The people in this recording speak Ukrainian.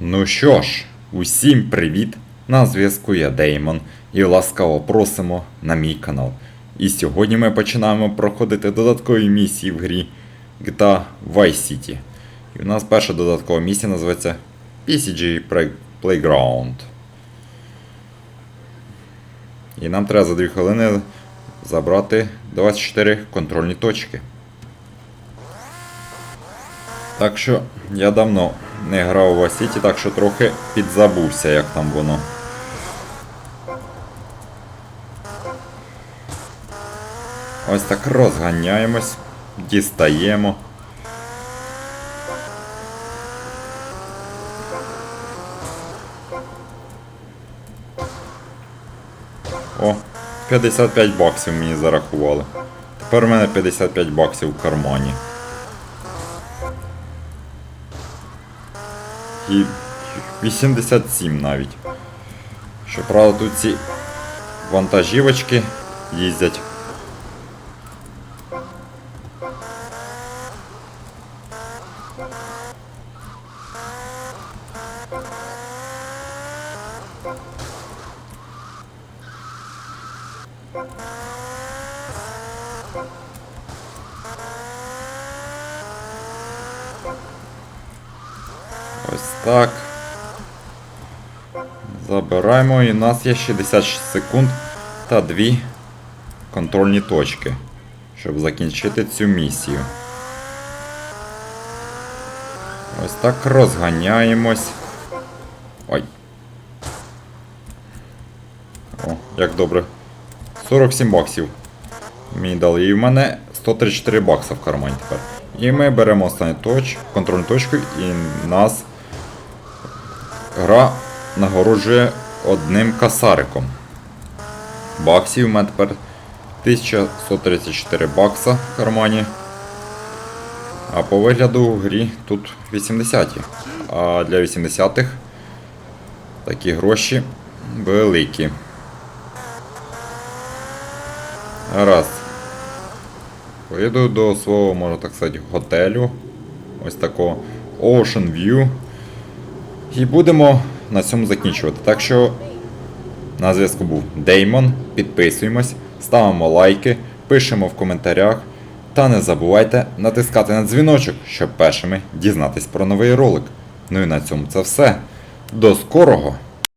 Ну що ж, усім привіт! На зв'язку я Деймон і ласкаво просимо на мій канал. І сьогодні ми починаємо проходити додаткові місії в грі GTA Vice City. І у нас перша додаткова місія називається PCG Playground. І нам треба за 2 хвилини забрати 24 контрольні точки. Так що я давно не грав Vice City, так що трохи підзабувся, як там воно. Ось так розганяємось, дістаємо. О, 55 баксів мені зарахували. Тепер у мене 55 баксів в кармані. І 87 навіть. Щоправда, тут ці вантажівочки їздять. Ось так. Забираємо і у нас є 66 секунд та 2 контрольні точки, щоб закінчити цю місію. Ось так розганяємось. Ой. О, як добре. 47 баксів. Мені дали. І в мене 134 бакса в кармані тепер. І ми беремо останню точ, контрольну точку і нас гра нагороджує одним касариком. Баксів у мене тепер 1134 бакса в кармані. А по вигляду в грі тут 80. А для 80-х такі гроші великі. Раз. Поїду до свого, можна так сказати, готелю. Ось такого Ocean View. І будемо на цьому закінчувати. Так що на зв'язку був Деймон. Підписуємось, ставимо лайки, пишемо в коментарях. Та не забувайте натискати на дзвіночок, щоб першими дізнатись про новий ролик. Ну і на цьому це все. До скорого!